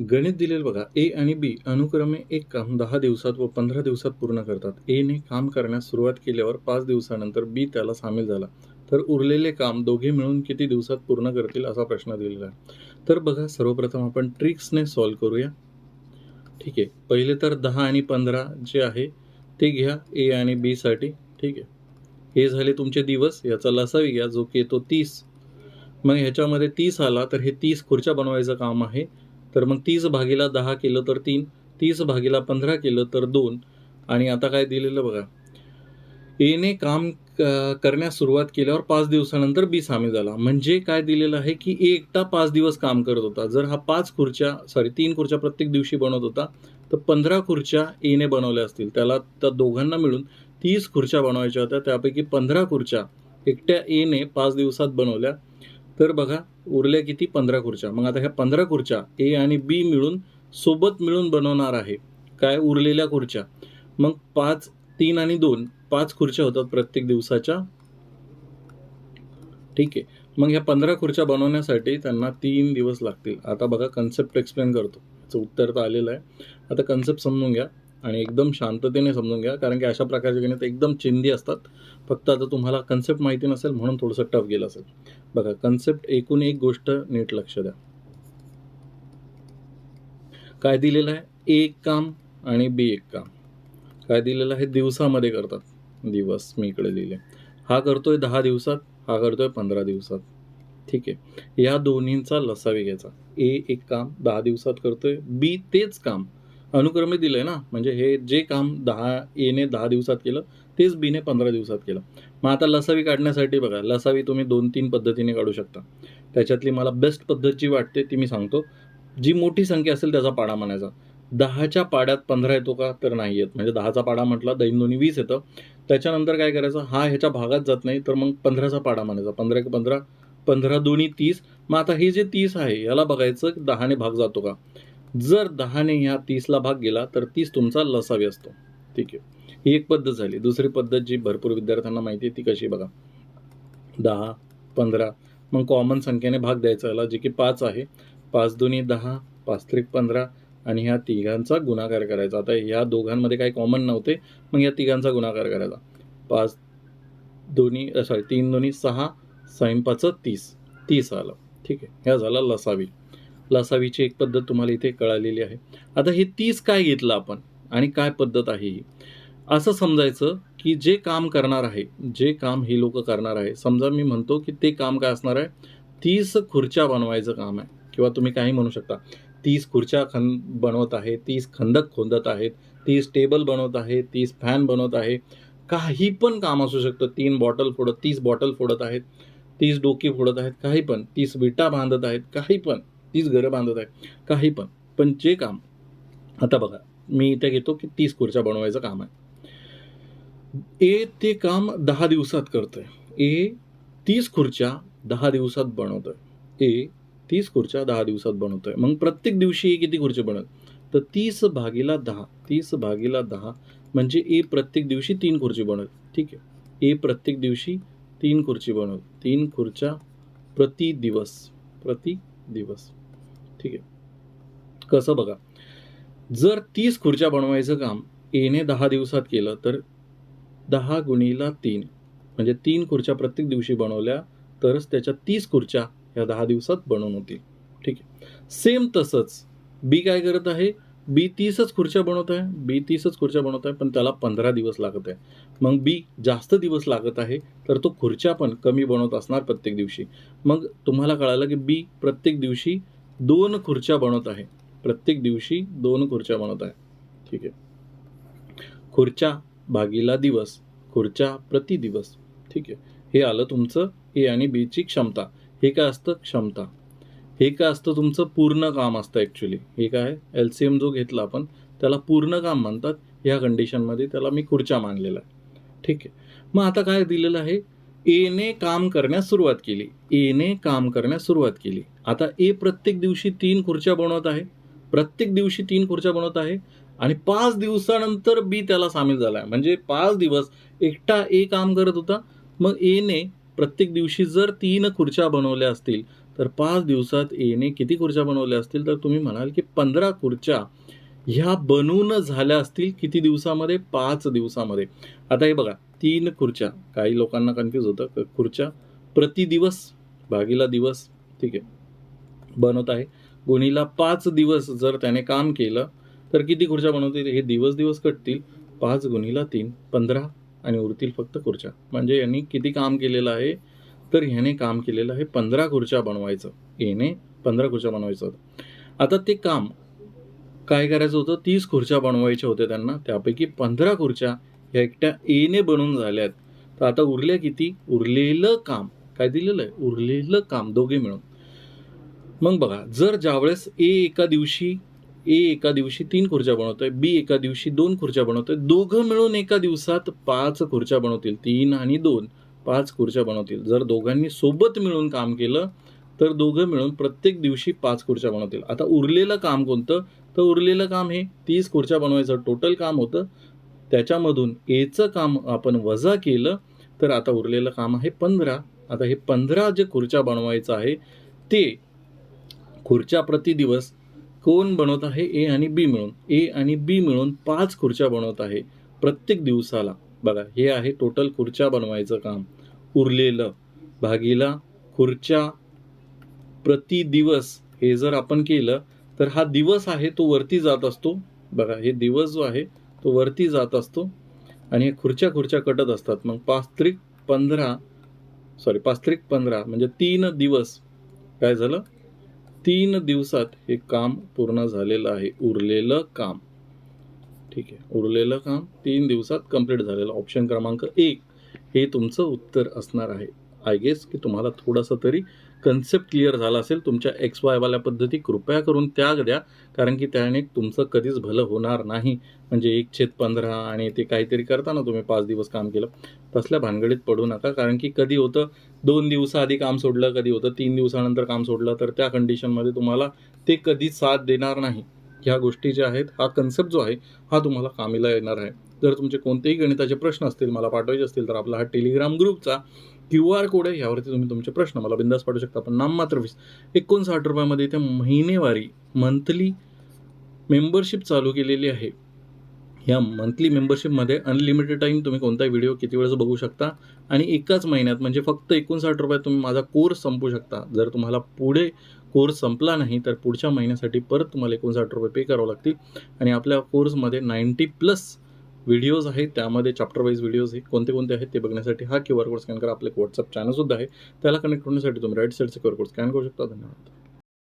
गणित दिलेलं बघा. ए आणि बी अनुक्रमे एक काम दहा दिवसात व पंधरा दिवसात पूर्ण करतात. एने काम करण्यास सुरुवात केल्यावर पाच दिवसानंतर बी त्याला सामील झाला. तर उरलेले काम दोघे मिळून किती दिवसात पूर्ण करतील असा प्रश्न दिलेला आहे. तर बघा सर्वप्रथम आपण ट्रिक्सने सॉल्व करूया. ठीक आहे. पहिले तर दहा आणि पंधरा जे आहे ते घ्या ए आणि बीसाठी ठीक आहे. हे झाले तुमचे दिवस. याचा लसावी घ्या जो की येतो तीस. मग ह्याच्यामध्ये तीस आला तर हे तीस खुर्च्या बनवायचं काम आहे. तर मग तीस भागीला दहा केलं तर तीन तीस भागीला पंधरा केलं तर दोन. आणि आता काय दिलेलं बघा. एने काम करण्यास सुरुवात केल्यावर पाच दिवसानंतर बी सामील झाला. म्हणजे काय दिलेलं आहे की ए एकटा पाच दिवस काम करत होता. जर हा पाच खुर्च्या सॉरी तीन खुर्च्या प्रत्येक दिवशी बनवत होता तर पंधरा खुर्च्या एने बनवल्या असतील. त्याला त्या दोघांना मिळून तीस खुर्च्या बनवायच्या होत्या. त्यापैकी पंधरा खुर्च्या एकट्या एने पाच दिवसात बनवल्या. तर बघा उरल्या किती? पंधरा खुर्च्या. मग आता ह्या पंधरा खुर्च्या ए आणि बी मिळून सोबत मिळून बनवणार आहे. काय? उरलेल्या खुर्च्या. मग पाच तीन आणि दोन पाच खुर्च्या होतात प्रत्येक दिवसाच्या. ठीक आहे. मग ह्या पंधरा खुर्च्या बनवण्यासाठी त्यांना तीन दिवस लागतील. आता बघा कन्सेप्ट एक्सप्लेन करतो. याचं उत्तर तर आलेलं आहे. आता कन्सेप्ट समजून घ्या. आणि एकदम शांततेने समजून घ्या. कारण की अशा प्रकारचे गणित एकदम चिंदी असतात. फक्त आता तुम्हाला कन्सेप्ट माहिती नसेल म्हणून थोडंसं टफ गेलं असेल. बघा कन्सेप्ट एकूण एक गोष्ट नीट लक्ष द्या. काय दिलेलं आहे? एक काम आणि बी एक काम. काय दिलेलं आहे? दिवसामध्ये करतात. दिवस मी इकडे लिहिले. हा करतोय दहा दिवसात हा करतोय पंधरा दिवसात. ठीक आहे. या दोन्हींचा लसावी घ्यायचा. ए एक काम दहा दिवसात करतोय. बी तेच काम. अनुक्रमे दिलंय ना. म्हणजे हे जे काम दहा एने दहा दिवसात केलं तेच बीने पंधरा दिवसात केलं. मग आता लसावी काढण्यासाठी बघा लसावी तुम्ही दोन तीन पद्धतीने काढू शकता. त्याच्यातली मला बेस्ट पद्धत जी वाटते ती मी सांगतो. जी मोठी संख्या असेल त्याचा पाडा म्हणायचा. दहाच्या पाड्यात पंधरा येतो का तर नाही येत. म्हणजे दहाचा पाडा म्हटला दैन दोन्ही वीस येतं. त्याच्यानंतर काय करायचं? हा ह्याच्या भागात जात नाही तर मग पंधराचा पाडा म्हणायचा. पंधरा एक पंधरा पंधरा दोन्ही तीस. मग आता हे जे तीस आहे याला बघायचं दहाने भाग जातो का? जर दहाने ह्या तीसला भाग गेला तर तीस तुमचा लसावी असतो. ठीक आहे. ही एक पद्धत झाली. दुसरी पद्धत जी भरपूर विद्यार्थ्यांना माहिती आहे ती कशी बघा. दहा पंधरा. मग कॉमन संख्येने भाग द्यायचा याला जे की पाच आहे. पाच दोन्ही दहा पाच त्रिक पंधरा आणि ह्या तिघांचा गुणाकार करायचा. आता ह्या दोघांमध्ये काही कॉमन नव्हते मग या तिघांचा गुणाकार करायचा. पाच दोन्ही सॉरी तीन दोन्ही सहा साईन पाचं तीस. तीस आलं. ठीक आहे. ह्या झाला लसावी. लसावीची एक पद्धत तुम्हाला इथे कळालेली आहे. आता हे तीस काय घेतलं आपण? आणि काय पद्धत आहे ही? असं समजायचं की जे काम करणार आहे जे काम ही लोक करणार आहे समजा मी म्हणतो की ते काम काय असणार आहे? तीस खुर्च्या बनवायचं काम आहे. किंवा तुम्ही काही म्हणू शकता तीस खुर्च्या खन बनवत आहे तीस खंदक खोदत आहेत तीस टेबल बनवत आहे तीस फॅन बनवत आहे. काही पण काम असू शकतं. तीन बॉटल फोडत तीस बॉटल फोडत आहेत तीस डोकी फोडत आहेत काही पण तीस विटा बांधत आहेत काही पण. तीस घरं बांधत आहे. काही पण. पण जे काम आता बघा मी इथे घेतो की तीस खुर्च्या बनवायचं काम आहे. ए ते काम दहा दिवसात करतोय. ए तीस खुर्च्या दहा दिवसात बनवतोय. ए तीस खुर्च्या दहा दिवसात बनवतोय. मग प्रत्येक दिवशी ए किती खुर्च्या बनवत तर तीस भागीला दहा तीस भागीला दहा म्हणजे ए प्रत्येक दिवशी तीन खुर्ची बनवत. ठीक आहे. ए प्रत्येक दिवशी तीन खुर्ची बनवत. तीन खुर्च्या प्रति दिवस प्रति दिवस. ठीक आहे. कसं बघा जर तीस खुर्च्या बनवायचं काम एने दहा दिवसात केलं तर दहा गुणीला तीन म्हणजे तीन खुर्च्या प्रत्येक दिवशी बनवल्या तरच त्याच्या तीस खुर्च्या ह्या दहा दिवसात बनवून होतील. ठीक आहे. सेम तसंच बी काय करत आहे? बी तीसच खुर्च्या बनवत आहे. बी तीसच खुर्च्या बनवत आहे पण त्याला पंधरा दिवस लागत आहे. मग बी जास्त दिवस लागत आहे तर तो खुर्च्या पण कमी बनवत असणार प्रत्येक दिवशी. मग तुम्हाला कळालं की बी प्रत्येक दिवशी दोन खुर्च्या बनवत आहे. प्रत्येक दिवशी दोन खुर्च्या बनवत आहे. ठीक आहे. खुर्च्या भागीला दिवस खुर्च्या प्रति दिवस. ठीक आहे. हे आलं तुमचं ए आणि बीची क्षमता. हे काय असतं? क्षमता. हे काय असतं? तुमचं पूर्ण काम असतं ॲक्च्युली हे काय? एल सी एम जो घेतला आपण त्याला पूर्ण काम म्हणतात. ह्या कंडिशनमध्ये त्याला मी खुर्च्या मानलेला आहे. ठीक आहे. मग आता काय दिलेलं आहे? एने काम करण्यास सुरुवात केली. एने काम करण्यास सुरुवात केली. आता ए प्रत्येक दिवशी तीन खुर्च्या बनवत आहे. प्रत्येक दिवशी तीन खुर्च्या बनवत आहे. आणि पाच दिवसानंतर बी त्याला सामील झाला आहे. म्हणजे पाच दिवस एकटा ए काम करत होता. मग एने प्रत्येक दिवशी जर तीन खुर्च्या बनवल्या असतील तर पाच दिवसात एने किती खुर्च्या बनवल्या असतील? तर तुम्ही म्हणाल की पंधरा खुर्च्या ह्या बनून झाल्या असतील किती दिवसामध्ये? पाच दिवसामध्ये. आता हे बघा तीन खुर्च्या. काही लोकांना कन्फ्यूज होतं. खुर्च्या प्रति दिवस भागीला दिवस ठीक आहे बनवत आहे. गुणीला पाच दिवस जर त्याने काम केलं तर किती खुर्च्या बनवतील? हे दिवस दिवस कटतील. पाच गुणीला तीन पंधरा आणि उरतील फक्त खुर्च्या. म्हणजे यांनी किती काम केलेलं आहे? तर ह्याने काम केलेलं आहे पंधरा खुर्च्या बनवायचं. याने पंधरा खुर्च्या बनवायचं होतं. आता ते काम काय करायचं होतं? तीस खुर्च्या बनवायच्या होत्या त्यांना. त्यापैकी पंधरा खुर्च्या ह्या एकट्या एने बनून झाल्यात. तर आता उरल्या किती? उरलेलं काम. काय दिलेलं आहे? उरलेलं काम. दोघे मिळून. मग बघा जर ज्यावेळेस ए एका दिवशी ए एका दिवशी तीन खुर्च्या बनवतोय बी एका दिवशी दोन खुर्च्या बनवतोय दोघं मिळून एका दिवसात पाच खुर्च्या बनवतील. तीन आणि दोन पाच खुर्च्या बनवतील. जर दोघांनी सोबत मिळून काम केलं तर दोघं मिळून प्रत्येक दिवशी पाच खुर्च्या बनवतील. आता उरलेलं काम कोणतं? तर उरलेलं काम हे तीस खुर्च्या बनवायचं. टोटल काम होतं. त्याच्यामधून एचं काम आपण वजा केलं तर आता उरलेलं काम आहे पंधरा. आता हे पंधरा जे खुर्च्या बनवायचं आहे ते खुर्च्या प्रति दिवस कोण बनवत आहे? ए आणि बी मिळून. ए आणि बी मिळून पाच खुर्च्या बनवत आहे प्रत्येक दिवसाला. बघा हे आहे टोटल खुर्च्या बनवायचं काम. उरलेलं. भागीला खुर्च्या प्रति दिवस हे जर आपण केलं तर हा दिवस आहे तो वरती जात असतो. बघा हे दिवस जो आहे तो वरती जात असतो आणि हे खुर्च्या खुर्च्या कटत असतात. मग पाच त्रिक पंधरा सॉरी पाच त्रिक पंधरा म्हणजे तीन दिवस काय झालं? तीन दिवसात हे काम पूर्ण झालेलं आहे. उरलेलं काम. ठीक आहे. उरलेलं काम तीन दिवसात कंप्लीट झालेलं. ऑप्शन क्रमांक एक हे तुमचं उत्तर असणार आहे. आय गेस की तुम्हाला थोडंसं तरी कन्सेप्ट क्लिअर झाला असेल तुमच्या एक्स वायवाल्या पद्धती कृपया करून त्याग द्या कारण की त्याने तुमचं कधीच भलं होणार नाही. म्हणजे एक छेद पंधरा आणि ते काहीतरी करताना तुम्ही पाच दिवस काम केलं तसल्या भानगडीत पडू नका कारण की कधी होतं दोन दिवसाआधी काम सोडलं कधी होतं तीन दिवसानंतर काम सोडलं तर त्या कंडिशनमध्ये तुम्हाला ते कधीच साथ देणार नाही. ह्या गोष्टी ज्या आहेत हा कन्सेप्ट जो आहे हा तुम्हाला कामीला येणार आहे. जर तुमचे कोणतेही गणिताचे प्रश्न असतील मला पाठवायचे असतील तर आपला हा टेलिग्राम ग्रुपचा क्यू आर कोड आहे यावरती तुम्ही तुमचे प्रश्न मला बिंदास पाठवू शकता. पण नाममात्र वीस. एकोणसाठ रुपयामध्ये इथे महिनेवारी मंथली मेंबरशिप चालू केलेली आहे. या मंथली मेंबरशिपमध्ये अनलिमिटेड टाईम तुम्ही कोणताही व्हिडिओ किती वेळेस बघू शकता आणि एकाच महिन्यात म्हणजे फक्त एकोणसाठ रुपयात तुम्ही माझा कोर्स संपू शकता. जर तुम्हाला पुढे कोर्स संपला नाही तर पुढच्या महिन्यासाठी परत तुम्हाला एकोणसाठ रुपये पे करावे लागतील. आणि आपल्या कोर्समध्ये नाईन्टी प्लस व्हिडिओज आहेत त्यामध्ये चॅप्टर वाईज व्हिडिओज हे कोणते कोणते आहेत ते बघण्यासाठी हा क्यू आर कोड स्कॅन करा. आपले व्हॉट्सअप चॅनलसुद्धा आहे. त्याला कनेक्ट होण्यासाठी तुम्ही राईट साईडचा क्यू आर कोड स्कॅन करू शकता. धन्यवाद.